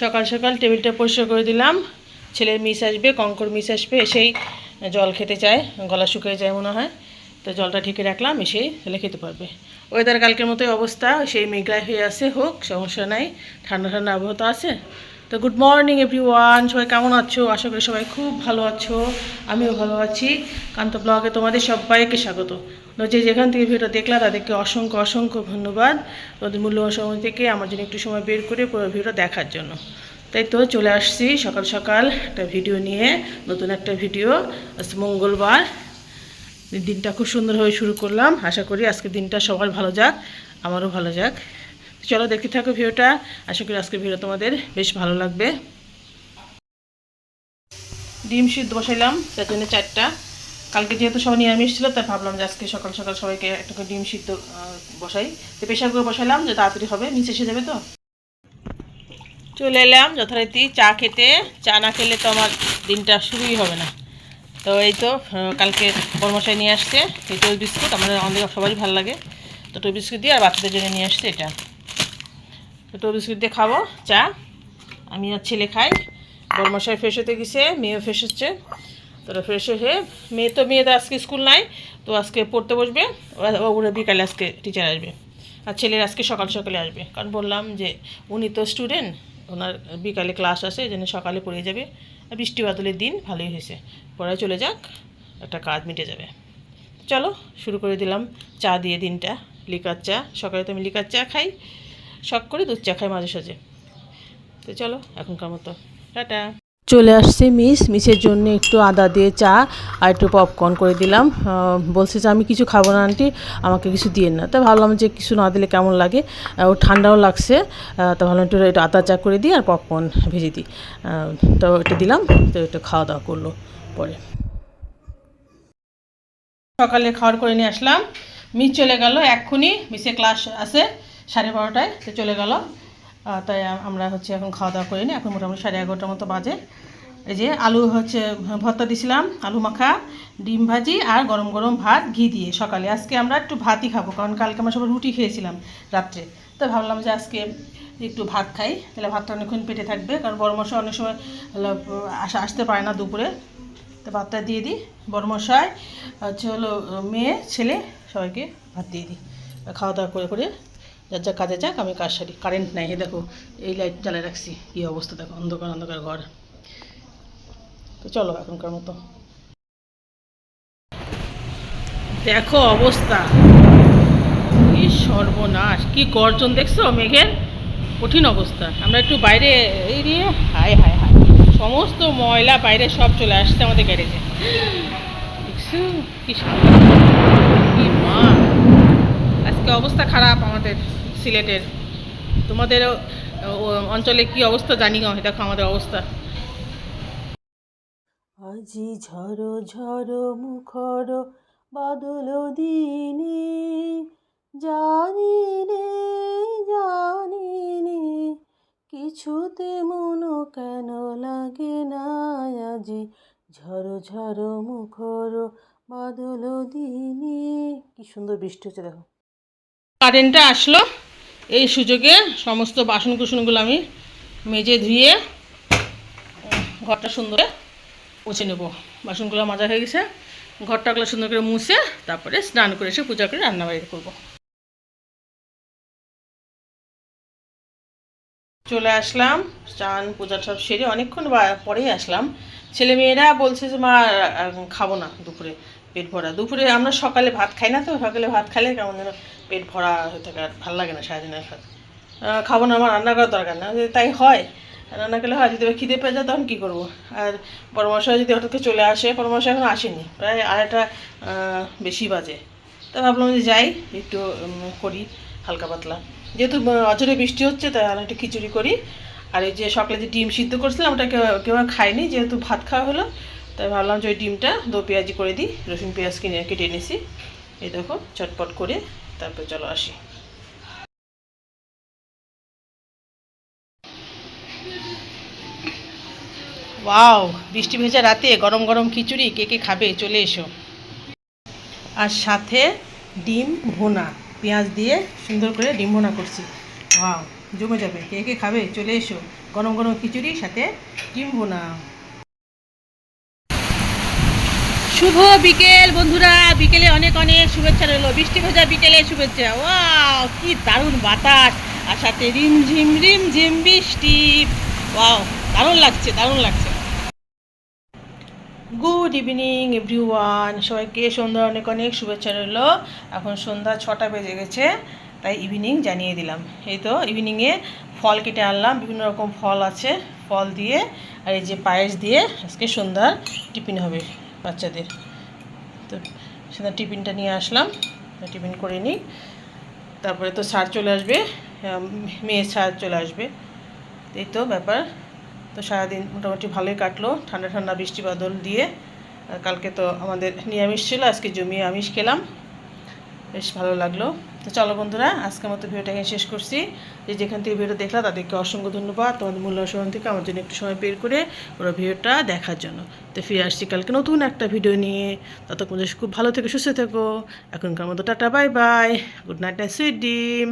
সকাল সকাল টেবিলটা পরিষ্কার করে দিলাম। ছেলের মিস আসবে, কঙ্কর মিস আসবে, এসেই জল খেতে চায়, গলা শুকিয়ে যায় মনে হয়। তো জলটা ঢেকে রাখলাম এসেই ছেলে খেতে পারবে। ওয়েদার কালকের মতোই অবস্থা, সেই মেঘলা হয়ে আছে, হোক, সমস্যা নাই। ঠান্ডা ঠান্ডা আবহাওয়া তো আছে। তো গুড মর্নিং এভরি ওয়ান সবাই কেমন আছো? আশা করি সবাই খুব ভালো আছো। আমিও ভালো আছি। কান্ত ব্লগে তোমাদের সবাইকে স্বাগত। তোমরা যে যেখান থেকে ভিডিও দেখলা, তাদেরকে অসংখ্য অসংখ্য ধন্যবাদ। তোমাদের মূল্যবান সময় থেকে আমার জন্য একটু সময় বের করে পুরো ভিডিও দেখার জন্য। তাই তো চলে আসছি সকাল সকাল একটা ভিডিও নিয়ে, নতুন একটা ভিডিও। আজ মঙ্গলবার। দিনটা খুব সুন্দরভাবে শুরু করলাম। আশা করি আজকের দিনটা সবার ভালো যাক, আমারও ভালো যাক। চলো দেখতে থাকো ভিডিওটা আশা করি আজকের ভিডিও তোমাদের বেশ ভালো লাগবে। ডিম সিদ্ধ বসাইলাম, তার জন্য চারটা। কালকে যেহেতু সবাই নিরামিষ ছিল, তাই ভাবলাম যে আজকে সকাল সকাল সবাইকে একটা ডিম সিদ্ধ বসাই। তো প্রেশার করে বসাইলাম, যে তাড়াতাড়ি হবে, নিচে এসে যাবে তো। চলে এলাম যথারীতি চা খেতে। চা না খেলে তো আমার দিনটা শুরুই হবে না। তো এই তো কালকে বর্মশাই নিয়ে আসছে, এই টোল বিস্কুট। আমাদের আমাদের সবারই ভালো লাগে। তো টোল বিস্কুট দিয়ে আর বাচ্চাদের জন্য নিয়ে আসছে এটা। তো বিস্কুট দিয়ে খাব, চা। আমি আর ছেলে খাই। বর্মশাই ফ্রেশ হতে গেছে, মেয়েও ফ্রেশ হচ্ছে। তো ফ্রেশ হয়ে মেয়ে তো মেয়েদের আজকে স্কুল নাই, তো আজকে পড়তে বসবে। ওরা ওরা বিকালে আজকে টিচার আসবে। আর ছেলের আজকে সকাল সকালে আসবে। কারণ বললাম যে, উনি তো স্টুডেন্ট ওনার বিকালে ক্লাস আছে এই জন্য সকালে পড়ে যাবে। আর বৃষ্টি বাদলের দিন, ভালোই হয়েছে। পড়ায় চলে যাক, একটা কাজ মিটে যাবে। চলো, শুরু করে দিলাম চা দিয়ে দিনটা। লিকার চা। সকালে তো আমি লিকার চা খাই। শখ করে দুধ চা খাই মাঝে সাঝে। তো চলো, এখনকার মতো। টাটা। চলে আসছে মিস, মিসের জন্য একটু আদা দিয়ে চা আর একটু পপকর্ন করে দিলাম। বলছে যে, আমি কিছু খাব না, আন্টি, আমাকে কিছু দিয়েন না। তা ভাবলাম যে, কিছু না দিলে কেমন লাগে? ও ঠান্ডাও লাগছে। তা ভাবলাম একটু একটু আদা চা করে দিই আর পপকর্ন ভেজে দিই। তো এটা দিলাম, তো একটু খাওয়া দাওয়া করল পরে। সকালে খাওয়ার করে নিয়ে আসলাম। মিস চলে গেল, এক্ষুনি মিসে ক্লাস আছে। সাড়ে বারোটায় তো চলে গেল। তাই আমরা হচ্ছে এখন খাওয়া দাওয়া করে নিই এখন মোটামুটি সাড়ে এগারোটার মতো বাজে। এই যে আলু হচ্ছে, ভর্তা দিছিলাম, আলু মাখা, ডিম ভাজি আর গরম গরম ভাত, ঘি দিয়ে সকালে। আজকে আমরা একটু ভাতই খাব, কারণ কালকে আমরা সবাই রুটি খেয়েছিলাম রাত্রে। তো ভাবলাম যে আজকে একটু ভাত খাই। তাহলে ভাতটা অনেকক্ষণ পেটে থাকবে, কারণ বড় মশা অনেক সময় আসা, আসতে পারে না দুপুরে। তো ভাতটা দিয়ে দিই। বড় মশাই হচ্ছে হলো মেয়ে, ছেলে, সবাইকে ভাত দিয়ে দিই। খাওয়া দাওয়া করে করে যার যা কাজে যাক, আমি কাজ সারি। কারেন্ট নাই, এই দেখো, এই লাইট জ্বালিয়ে রাখছি। কী অবস্থা, দেখো, অন্ধকার অন্ধকার ঘর। তো চলো এখনকার মতো। দেখো অবস্থা। কি সর্বনাশ, কি গর্জন দেখছ মেঘের? কঠিন অবস্থা। আমরা একটু বাইরে এই দিয়ে হায় হায় হায়। সমস্ত ময়লা বাইরে সব চলে আসছে আমাদের গ্যারেজে। দেখছ। কি মা। আজকে অবস্থা খারাপ আমাদের সিলেটের। তোমাদের অঞ্চলে কি অবস্থা জানি না, দেখো আমাদের অবস্থা। আজি ঝড়ো ঝড়ো মুখর বাদল দিনে জানি রে জানি কিছুতে মন কেন লাগে না আজি? ঝড়ো ঝড়ো মুখর বাদল দিনে, কি সুন্দর বৃষ্টি হচ্ছে দেখো। কারেন্টটা আসলো, এই সুযোগে সমস্ত বাসন কুসনগুলো আমি মেজে ধুয়ে, ঘরটা সুন্দর মুছে নেব। বাসনগুলো মাজা হয়ে গেছে। ঘরটাগুলো সুন্দর করে মুছে, তারপরে স্নান করে এসে পূজা করে রান্না বাড়ি করব। চলে আসলাম, স্নান, পূজা সব সেরে অনেকক্ষণ পরেই আসলাম। ছেলে মেয়েরা বলছে যে, মা খাব না দুপুরে। পেট ভরা। দুপুরে আমরা সকালে ভাত খাই না তো, সকালে ভাত খাইলে কেমন যেন পেট ভরা হয়ে থাকে আর ভালো লাগে না সারাদিনের ভাত। খাব না, আমার রান্না করার দরকার না। তাই হয়, রান্না করলে হয়, যদি খিদে পেয়ে যায় তখন কী করব? আর পরামর্শ যদি হঠাৎ করে চলে আসে পরামর্শ এখন আসেনি, প্রায় আড়াইটা বেশি বাজে। তা ভাবলাম যে যাই, একটু করি হালকা পাতলা। যেহেতু অঝরে বৃষ্টি হচ্ছে, তাই আমি একটু খিচুড়ি করি। আর এই যে সকালে যে ডিম সিদ্ধ করছিলাম, ওটা কেউ কেউ খায়নি, যেহেতু ভাত খাওয়া হলো তাই ভাবলাম যে ওই ডিমটা দো পেঁয়াজি করে দিই, রসুন, পেঁয়াজ কিনে কেটে এনেছি এই দেখো, চটপট করে তারপর চলো আসি। ওয়াও, বৃষ্টি ভেজা রাতে গরম গরম খিচুড়ি, কে কে খাবে চলে এসো। আর সাথে ডিম ভোনা, পেঁয়াজ দিয়ে সুন্দর করে ডিম ভোনা করছি। ওয়াও, জমে যাবে, কে কে খাবে চলে এসো। গরম গরম খিচুড়ি সাথে ডিম ভুনা। শুভ বিকেল, বন্ধুরা। বিকেলে অনেক অনেক শুভেচ্ছা রইল। বৃষ্টি ভেজা বিকেলে শুভেচ্ছা। ওয়াও, কি দারুণ বাতাস। আর সাথে রিমঝিম রিমঝিম বৃষ্টি। ওয়াও, দারুণ লাগছে দারুণ লাগছে। গুড ইভিনিং এভরি ওয়ান সবাইকে সন্ধ্যার অনেক অনেক শুভেচ্ছা রইল। এখন সন্ধ্যা ছটা বেজে গেছে, তাই ইভিনিং জানিয়ে দিলাম। এই তো ইভিনিংয়ে ফল কেটে আনলাম। বিভিন্ন রকম ফল আছে, ফল দিয়ে, আর এই যে পায়েস দিয়ে আজকে সন্ধ্যার টিফিন হবে। বাচ্চাদের। তো সেদিন টিফিনটা নিয়ে আসলাম। টিফিন করে নিই। তারপরে তো সার চলে আসবে। মেয়ে সার চলে আসবে। এই তো ব্যাপার। তো সারাদিন মোটামুটি ভালোই কাটলো। ঠান্ডা ঠান্ডা বৃষ্টি বাদল দিয়ে। কালকে তো আমাদের নিরামিষ ছিল। আজকে জমিয়ে আমিষ খেলাম। বেশ ভালো লাগল। তো চলো বন্ধুরা, আজকের মতো ভিডিওটা এখানে শেষ করছি। যে যেখান থেকে ভিডিও দেখলা, তাদেরকে অসংখ্য ধন্যবাদ। তোমাদের মূল্য সময় থেকে আমার জন্য একটু সময় বের করে ওরা ভিডিওটা দেখার জন্য। তো ফিরে আসছি কালকে নতুন একটা ভিডিও নিয়ে। ততক্ষণ খুব ভালো থেকে, সুস্থ থেকো। এখনকার মতো tata, bye bye. Good night sweet dream